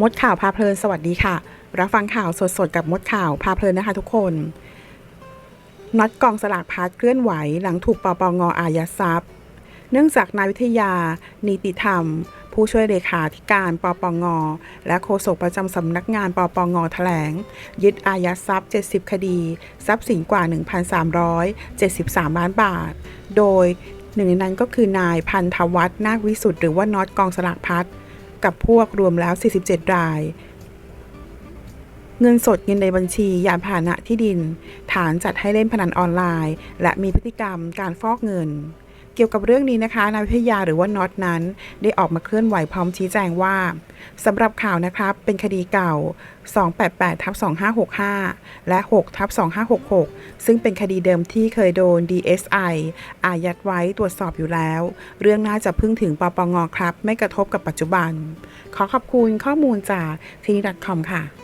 มดข่าวพาเพลินสวัสดีค่ะ รับฟังข่าวสดๆ กับมดข่าวพาเพลินนะคะทุกคนน็อตกองสลากพาร์ทเคลื่อนไหวหลังถูกปปงอายัดทรัพย์ เนื่องจากนายวิทยา นิติธรรม ผู้ช่วยเลขาธิการปปง และโฆษกประจำสำนักงานปปงแถลง ยึดอายัดทรัพย์ 70 คดี ทรัพย์สินกว่า 1,373 ล้านบาท โดยหนึ่งในนั้นก็คือนายพันธวัฒน์นาควิสุทธ์หรือว่าน็อตกองสลากพัด กับพวกรวมแล้ว 47 ราย เงินสดเงินในบัญชี ยานพาหนะที่ดิน ฐานจัดให้เล่นพนันออนไลน์ และมีพฤติกรรมการฟอกเงิน เกี่ยวกับเรื่องนี้นะคะนายวิทยาหรือว่าน็อตนั้น ได้ออกมาเคลื่อนไหวพร้อมชี้แจงว่าสำหรับข่าวนะครับเป็นคดีเก่า 288ทับ2565 และ6ทับ2566 ซึ่งเป็นคดีเดิมที่เคยโดน DSI อายัดไว้ตรวจสอบอยู่แล้ว เรื่องน่าจะพึ่งถึงปปงครับ ไม่กระทบกับปัจจุบัน ขอขอบคุณข้อมูลจากทีนี .com ค่ะ